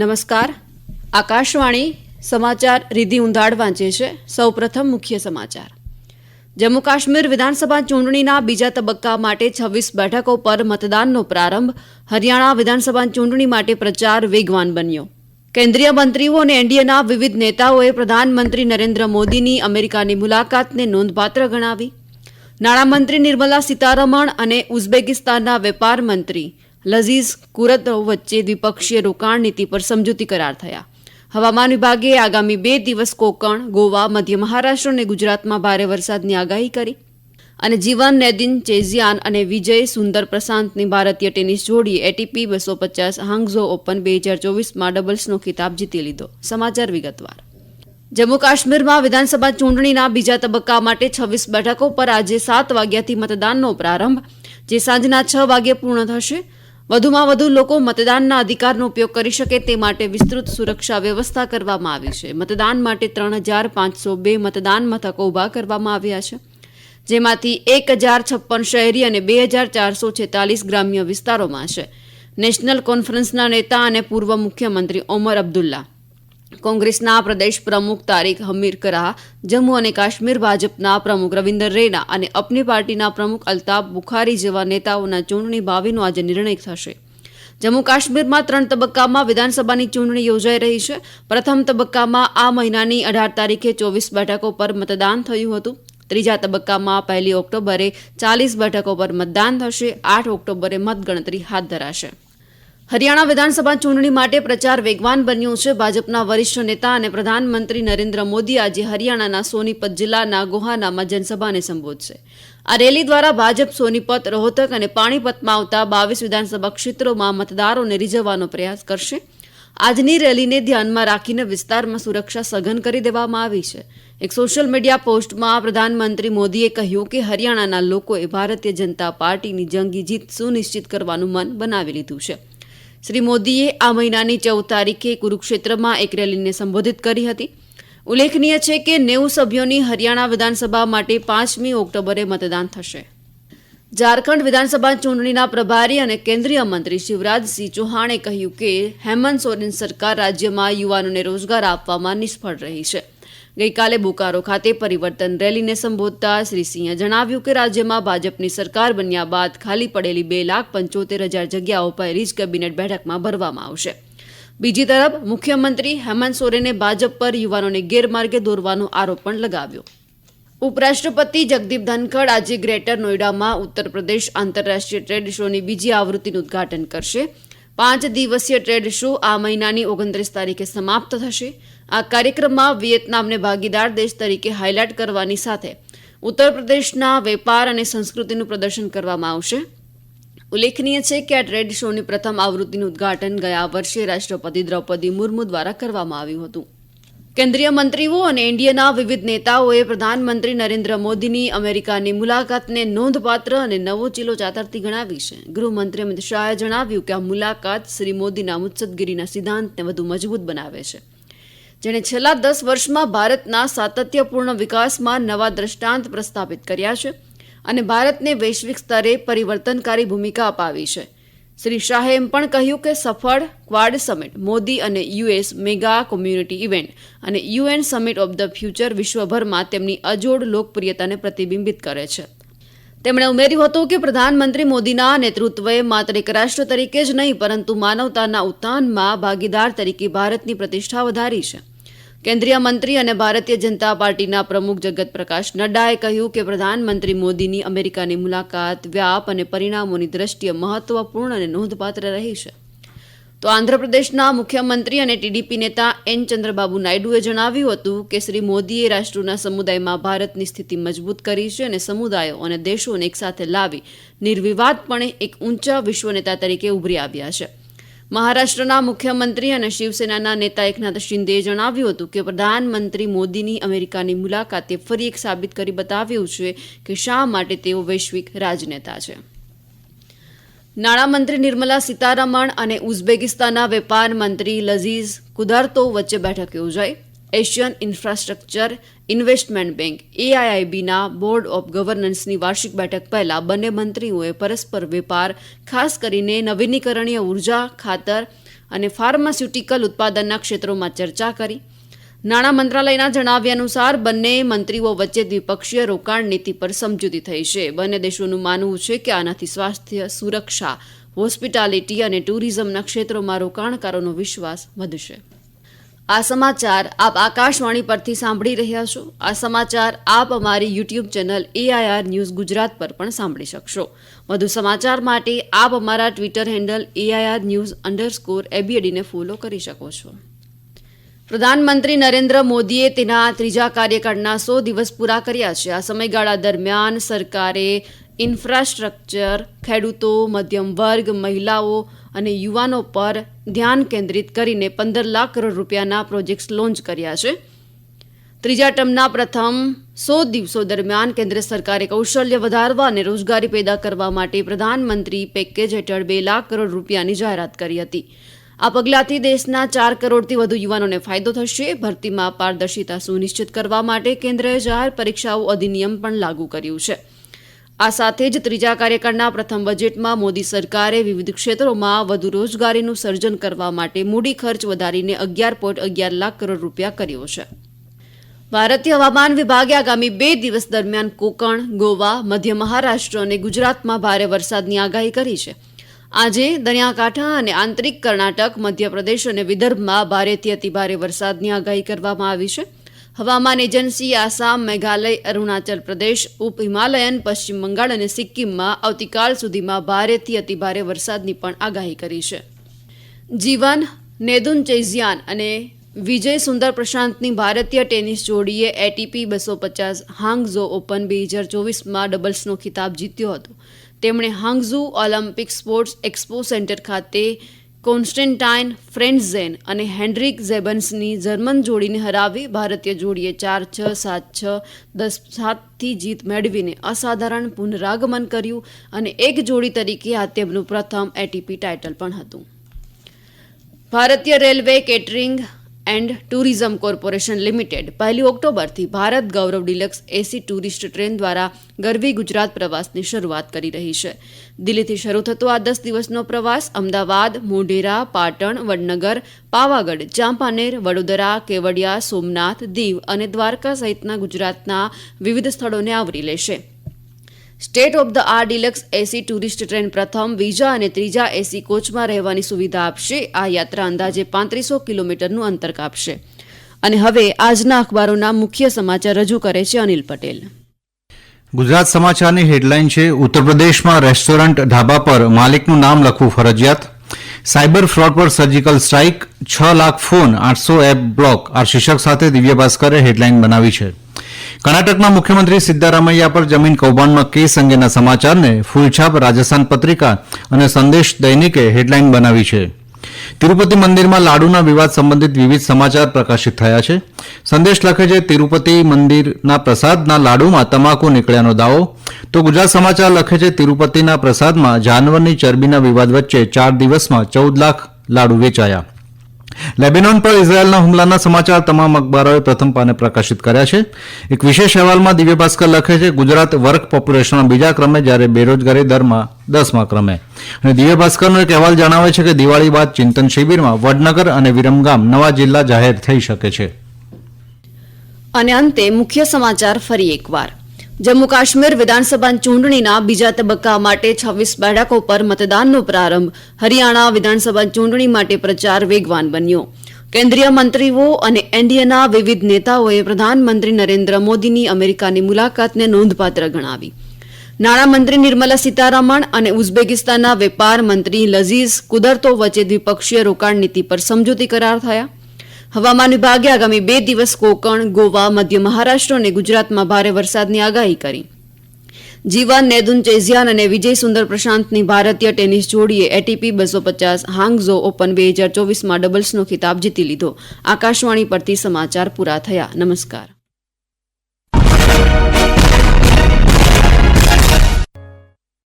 નમસ્કાર. આકાશવાણી સમાચાર રિધિ ઉંધાડ વાંચે છે. સૌપ્રથમ મુખ્ય સમાચાર. જમ્મુ કાશ્મીર વિધાનસભા ચૂંટણીના બીજા તબક્કા માટે છવ્વીસ બેઠકો પર મતદાનનો પ્રારંભ. હરિયાણા વિધાનસભા ચૂંટણી માટે પ્રચાર વેગવાન બન્યો. કેન્દ્રીય મંત્રીઓ અને એનડીએના વિવિધ નેતાઓએ પ્રધાનમંત્રી નરેન્દ્ર મોદીની અમેરિકાની મુલાકાતને નોંધપાત્ર ગણાવી. નાણામંત્રી નિર્મલા સીતારમણ અને ઉઝબેકિસ્તાનના વેપાર મંત્રી લઝીઝ કુરત વચ્ચે દ્વિપક્ષીય રોકાણ નીતિ પર સમજૂતી કરાર થયા. હવામાન વિભાગે આગામી બે દિવસ કોકણ, ગોવા, મધ્ય મહારાષ્ટ્ર અને ગુજરાતમાં ભારે વરસાદની આગાહી કરી અને જીવન નેદિન, ચેઝિયાન અને વિજય સુંદર પ્રશાંતની ભારતીય ટેનિસ જોડીએ એટીપી બસો પચાસ હાંગઝો ઓપન બે હજાર ચોવીસમાં ડબલ્સનો ખિતાબ જીતી લીધો. સમાચાર વિગતવાર. જમ્મુ કાશ્મીરમાં વિધાનસભા ચૂંટણીના બીજા તબક્કા માટે છવ્વીસ બેઠકો પર આજે સાત વાગ્યાથી મતદાનનો પ્રારંભ, જે સાંજના છ વાગ્યે પૂર્ણ થશે. વધુમાં વધુ લોકો મતદાનના અધિકારનો ઉપયોગ કરી શકે તે માટે વિસ્તૃત સુરક્ષા વ્યવસ્થા કરવામાં આવી છે. મતદાન માટે ત્રણ હજાર પાંચસો બે મતદાન મથકો ઊભા કરવામાં આવ્યા છે. જેમાંથી એક હજાર છપ્પન શહેરી અને બે હજાર ચારસો છેતાલીસ ગ્રામ્ય વિસ્તારોમાં છે. નેશનલ કોન્ફરન્સના નેતા અને પૂર્વ મુખ્યમંત્રી ઓમર અબ્દુલ્લા કોંગ્રેસના પ્રદેશ પ્રમુખ તારીક હમીર કરાહ, જમ્મુ અને કાશ્મીર ભાજપના પ્રમુખ રવિન્દર રેના અને અપની પાર્ટીના પ્રમુખ અલ્તાફ બુખારી જેવા નેતાઓના ચૂંટણી ભાવિનો આજે નિર્ણય થશે. જમ્મુ કાશ્મીરમાં ત્રણ તબક્કામાં વિધાનસભાની ચૂંટણી યોજાઈ રહી છે. પ્રથમ તબક્કામાં આ મહિનાની અઢાર તારીખે ચોવીસ બેઠકો પર મતદાન થયું હતું. ત્રીજા તબક્કામાં પહેલી ઓક્ટોબરે ચાલીસ બેઠકો પર મતદાન થશે. આઠ ઓક્ટોબરે મતગણતરી હાથ ધરાશે. હરિયાણા વિધાનસભા ચૂંટણી માટે પ્રચાર વેગવાન બન્યો છે. ભાજપના વરિષ્ઠ નેતા અને પ્રધાનમંત્રી નરેન્દ્ર મોદી આજે હરિયાણાના સોનીપત જિલ્લાના ગોહાનામાં જનસભાને સંબોધશે. આ રેલી દ્વારા ભાજપ, સોનીપત, રોહતક અને પાણીપતમાં આવતા બાવીસ વિધાનસભા ક્ષેત્રોમાં મતદારોને રીઝવવાનો પ્રયાસ કરશે. આજની રેલીને ધ્યાનમાં રાખીને વિસ્તારમાં સુરક્ષા સઘન કરી દેવામાં આવી છે. એક સોશિયલ મીડિયા પોસ્ટમાં પ્રધાનમંત્રી મોદીએ કહ્યું કે હરિયાણાના લોકોએ ભારતીય જનતા પાર્ટીની જંગી જીત સુનિશ્ચિત કરવાનું મન બનાવી લીધું છે. શ્રી મોદીએ આ મહિનાની ચૌદ તારીખે કુરુક્ષેત્રમાં એક રેલીને સંબોધિત કરી હતી. ઉલ્લેખનીય છે કે નેવું સભ્યોની હરિયાણા વિધાનસભા માટે પાંચમી ઓક્ટોબરે મતદાન થશે. ઝારખંડ વિધાનસભા ચૂંટણીના પ્રભારી અને કેન્દ્રીય મંત્રી શિવરાજસિંહ ચૌહાણે કહ્યું કે હેમંત સોરેન સરકાર રાજ્યમાં યુવાનોને રોજગાર આપવામાં નિષ્ફળ રહી છે. ગઈકાલે બોકારો ખાતે પરિવર્તન રેલીને સંબોધતા શ્રી સિંહે જણાવ્યું કે રાજ્યમાં ભાજપની સરકાર બન્યા બાદ ખાલી પડેલી બે લાખ પંચોતેર હજાર જગ્યાઓ પહેલી જ કેબિનેટ બેઠકમાં ભરવામાં આવશે. બીજી તરફ, મુખ્યમંત્રી હેમંત સોરેને ભાજપ પર યુવાનોને ગેરમાર્ગે દોરવાનો આરોપ પણ લગાવ્યો. ઉપરાષ્ટ્રપતિ જગદીપ ધનખડ આજે ગ્રેટર નોઈડામાં ઉત્તર પ્રદેશ આંતરરાષ્ટ્રીય ટ્રેડ શોની બીજી આવૃત્તિનું ઉદ્ઘાટન કરશે. પાંચ દિવસીય ટ્રેડ શો આ મહિનાની ઓગણત્રીસ તારીખે સમાપ્ત થશે. આ કાર્યક્રમમાં વિયેતનામને ભાગીદાર દેશ તરીકે હાઇલાઇટ કરવાની સાથે ઉત્તર પ્રદેશના વેપાર અને સંસ્કૃતિનું પ્રદર્શન કરવામાં આવશે. ઉલ્લેખનીય છે કે આ ટ્રેડ શોની પ્રથમ આવૃત્તિનું ઉદ્ઘાટન ગયા વર્ષે રાષ્ટ્રપતિ દ્રૌપદી મુર્મુ દ્વારા કરવામાં આવ્યું હતું. કેન્દ્રીય મંત્રીઓ અને એનડીએના વિવિધ નેતાઓએ પ્રધાનમંત્રી નરેન્દ્ર મોદીની અમેરિકાની મુલાકાતને નોંધપાત્ર અને નવો ચીલો ચાતરતી ગણાવી છે. ગૃહમંત્રી અમિત શાહે જણાવ્યું કે આ મુલાકાત શ્રી મોદીના મુત્સદગીરીના સિદ્ધાંતને વધુ મજબૂત બનાવે છે. જેણે છેલ્લા દસ વર્ષમાં ભારતના સાતત્યપૂર્ણ વિકાસમાં નવા દ્રષ્ટાંત પ્રસ્થાપિત કર્યા છે અને ભારતને વૈશ્વિક સ્તરે પરિવર્તનકારી ભૂમિકા અપાવી છે. શ્રી શાહે એમ પણ કહ્યું કે સફળ ક્વાડ સમિટ, મોદી અને યુએસ મેગા કોમ્યુનિટી ઇવેન્ટ અને UN summit of the future વિશ્વભરમાં તેમની અજોડ લોકપ્રિયતાને પ્રતિબિંબિત કરે છે. તેમણે ઉમેર્યું હતું કે પ્રધાનમંત્રી મોદીના નેતૃત્વએ માત્ર એક રાષ્ટ્ર તરીકે જ નહીં, પરંતુ માનવતાના ઉત્થાનમાં ભાગીદાર તરીકે ભારતની પ્રતિષ્ઠા વધારી છે. કેન્દ્રીય મંત્રી અને ભારતીય જનતા પાર્ટીના પ્રમુખ જગત પ્રકાશ નડ્ડાએ કહ્યું કે પ્રધાનમંત્રી મોદીની અમેરિકાની મુલાકાત વ્યાપ અને પરિણામોની દ્રષ્ટિએ મહત્વપૂર્ણ અને નોંધપાત્ર રહી છે. તો આંધ્રપ્રદેશના મુખ્યમંત્રી અને ટીડીપી નેતા એન ચંદ્રબાબુ નાયડુએ જણાવ્યું હતું કે શ્રી મોદીએ રાષ્ટ્રના સમુદાયમાં ભારતની સ્થિતિ મજબૂત કરી છે અને સમુદાયો અને દેશોને એકસાથે લાવી નિર્વિવાદપણે એક ઊંચા વિશ્વ નેતા તરીકે ઉભરી આવ્યા છે. મહારાષ્ટ્રના મુખ્યમંત્રી અને શિવસેનાના નેતા એકનાથ શિંદેએ જણાવ્યું હતું કે પ્રધાનમંત્રી મોદીની અમેરિકાની મુલાકાતે ફરી એક સાબિત કરી બતાવ્યું છે કે શા માટે તેઓ વૈશ્વિક રાજનેતા છે. નાણામંત્રી નિર્મલા સીતારમણ અને ઉઝબેકિસ્તાનના વેપાર મંત્રી લઝીઝ કુદાર્તો વચ્ચે બેઠક યોજાઈ. એશિયન ઇન્ફ્રાસ્ટ્રક્ચર ઇન્વેસ્ટમેન્ટ બેંક એઆઈઆઈબીના બોર્ડ ઓફ ગવર્નન્સની વાર્ષિક બેઠક પહેલા બંને મંત્રીઓએ પરસ્પર વેપાર, ખાસ કરીને નવીનીકરણીય ઊર્જા, ખાતર અને ફાર્માસ્યુટિકલ ઉત્પાદનના ક્ષેત્રોમાં ચર્ચા કરી. નાણાં મંત્રાલયના જણાવ્યા અનુસાર, બંને મંત્રીઓ વચ્ચે દ્વિપક્ષીય રોકાણ નીતિ પર સમજૂતી થઈ છે. બંને દેશોનું માનવું છે કે આનાથી સ્વાસ્થ્ય, સુરક્ષા, હોસ્પિટાલિટી અને ટુરિઝમના ક્ષેત્રોમાં રોકાણકારોનો વિશ્વાસ વધશે. આ સમાચાર આપ આકાશવાણી પરથી સાંભળી રહ્યા છો. આ સમાચાર આપ અમારી YouTube channel AIR news Gujarat પર પણ સાંભળી શકશો. વધુ સમાચાર માટે આપ અમારા Twitter handle AIR news underscore એબીએડીને follow કરી શકો છો. પ્રધાનમંત્રી નરેન્દ્ર મોદીએ તેના ત્રીજા કાર્યકાળના સો દિવસ પૂરા કર્યા છે. આ સમયગાળા દરમિયાન સરકારે ઇન્ફ્રાસ્ટ્રક્ચર, ખેડૂતો મધ્યમ વર્ગ મહિલાઓ અને યુવાનો પર ધ્યાન કેન્દ્રિત કરીને પંદર લાખ કરોડ રૂપિયાના પ્રોજેક્ટ્સ લોન્ચ કર્યા છે. ત્રીજા ટર્મના પ્રથમ સો દિવસો દરમિયાન કેન્દ્ર સરકારે કૌશલ્ય વધારવા અને રોજગારી પેદા કરવા માટે પ્રધાનમંત્રી પેકેજ હેઠળ બે લાખ કરોડ રૂપિયાની જાહેરાત કરી હતી. આ પગલાંથી દેશના ચાર કરોડથી વધુ યુવાનોને ફાયદો થશે. ભરતીમાં પારદર્શિતા સુનિશ્ચિત કરવા માટે કેન્દ્રએ જાહેર પરીક્ષાઓ અધિનિયમ પણ લાગુ કર્યું છે. આ સાથે જ ત્રીજા કાર્યકાળના પ્રથમ બજેટમાં મોદી સરકારે વિવિધ ક્ષેત્રોમાં વધુ રોજગારીનું સર્જન કરવા માટે મૂડી ખર્ચ વધારીને અગિયાર પોઈન્ટ અગિયાર લાખ કરોડ રૂપિયા કર્યો છે. ભારતીય હવામાન વિભાગે આગામી બે દિવસ દરમિયાન કોકણ, ગોવા, મધ્ય મહારાષ્ટ્ર અને ગુજરાતમાં ભારે વરસાદની આગાહી કરી છે. આજે દરિયાકાંઠા અને આંતરિક કર્ણાટક, મધ્યપ્રદેશ અને વિદર્ભમાં ભારેથી અતિભારે વરસાદની આગાહી કરવામાં આવી છે. હવામાન એજન્સી, આસામ, મેઘાલય, અરુણાચલ પ્રદેશ, ઉપ હિમાલયન, પશ્ચિમ બંગાળ અને સિક્કિમમાં આવતીકાલ સુધીમાં ભારેથી અતિભારે વરસાદની પણ આગાહી કરી છે. જીવન, નેદુન ચેઝિયાન અને વિજય સુંદર પ્રશાંતની ભારતીય ટેનિસ જોડીએ એટીપી બસો પચાસ હાંગઝો ઓપન બે હજાર ચોવીસમાં ડબલ્સનો ખિતાબ જીત્યો હતો. તેમણે Hangzhou Olympic sports expo centre ખાતે કોન્સ્ટેન્ટાઇન ફ્રેન્ડઝેન અને હેન્ડ્રિક ઝેબન્સની જર્મન જોડીને હરાવી ભારતીય જોડીએ ચાર છ સાત છ દસ સાતથી જીત મેળવીને અસાધારણ પુનરાગમન કર્યું અને એક જોડી તરીકે આ તેમનું પ્રથમ એટીપી ટાઇટલ પણ હતું. ભારતીય railway catering and tourism corporation limited પહેલી ઓક્ટોબરથી Bharat Gaurav deluxe AC tourist train દ્વારા ગરવી ગુજરાત પ્રવાસની શરૂઆત કરી રહી છે. દિલ્હીથી શરૂ થતો આ દસ દિવસનો પ્રવાસ અમદાવાદ, મોઢેરા, પાટણ, વડનગર, પાવાગઢ, ચાંપાનેર, વડોદરા, કેવડિયા, સોમનાથ, દીવ અને દ્વારકા સહિતના ગુજરાતના વિવિધ સ્થળોને આવરી લેશે. State of the art deluxe AC tourist train પ્રથમ, બીજા અને ત્રીજા એસી કોચમાં રહેવાની સુવિધા આપશે. આ યાત્રા અંદાજે પાંત્રીસો કિલોમીટરનું અંતર કાપશે. અને હવે આજના અખબારોના મુખ્ય સમાચાર રજૂ કરે છે અનિલ પટેલ. ગુજરાત સમાચારની હેડલાઇન છે ઉત્તર પ્રદેશમાં રેસ્ટોરન્ટ ઢાબા પર માલિકનું નામ લખવું ફરજિયાત. સાયબર ફ્રોડ પર સર્જિકલ સ્ટ્રાઇક, છ લાખ ફોન, આઠસો એપ બ્લોક, આ શીર્ષક સાથે દિવ્ય ભાસ્કરે હેડલાઇન બનાવી છે. કર્ણાટકના મુખ્યમંત્રી સિદ્ધારામૈયા પર જમીન કૌભાંડનો કેસ અંગેના સમાચારને ફૂલછાપ રાજસ્થાન પત્રિકા અને સંદેશ દૈનિકે હેડલાઇન બનાવી છે. તિરુપતિ મંદિરમાં લાડુના વિવાદ સંબંધિત વિવિધ સમાચાર પ્રકાશિત થયા છે. સંદેશ લખે છે, તિરુપતિ મંદિરના પ્રસાદના લાડુમાં તમાકુ નીકળ્યાનો દાવો. તો ગુજરાત સમાચાર લખે છે, તિરુપતિના પ્રસાદમાં જાનવરની ચરબીના વિવાદ વચ્ચે ચાર દિવસમાં ચૌદ લાખ લાડુ વેચાયા. લેબેનોન પર ઇઝરાયેલના હુમલાના સમાચાર તમામ અખબારોએ પ્રથમ પાને પ્રકાશિત કર્યા છે. એક વિશેષ અહેવાલમાં દિવ્ય ભાસ્કર લખે છે, ગુજરાત વર્ક પોપ્યુલેશનમાં બીજા ક્રમે જ્યારે બેરોજગારી દરમાં દસમા ક્રમે. અને દિવ્ય ભાસ્કરનો એક અહેવાલ જણાવે છે કે દિવાળી બાદ ચિંતન શિબિરમાં વડનગર અને વિરમગામ નવા જિલ્લા જાહેર થઈ શકે છે. અને અંતે મુખ્ય સમાચાર ફરી એકવાર. જમ્મુ કાશ્મીર વિધાનસભા ચૂંટણીના બીજા તબક્કા માટે છવ્વીસ બેઠકો પર મતદાનનો પ્રારંભ. હરિયાણા વિધાનસભા ચૂંટણી માટે પ્રચાર વેગવાન બન્યો. કેન્દ્રીય મંત્રીઓ અને એનડીએના વિવિધ નેતાઓએ પ્રધાનમંત્રી નરેન્દ્ર મોદીની અમેરિકાની મુલાકાતને નોંધપાત્ર ગણાવી. નાણામંત્રી નિર્મલા સીતારમણ અને ઉઝબેકિસ્તાનના વેપાર મંત્રી લઝીઝ કુદરતો વચ્ચે દ્વિપક્ષીય રોકાણ નીતિ પર સમજૂતી કરાર થયા. હવામાન વિભાગે આગામી બે દિવસ કોકણ, ગોવા, મધ્ય મહારાષ્ટ્ર અને ગુજરાતમાં ભારે વરસાદની આગાહી કરી. જીવન, નેદુન, ચેઝિયાન અને વિજય સુંદર પ્રશાંતની ભારતીય ટેનિસ જોડીએ એટીપી બસો પચાસ, હાંગઝો ઓપન બે હજાર ચોવીસમાં ડબલ્સનો ખિતાબ જીતી લીધો. આકાશવાણી પરથી સમાચાર પૂરા થયા. નમસ્કાર.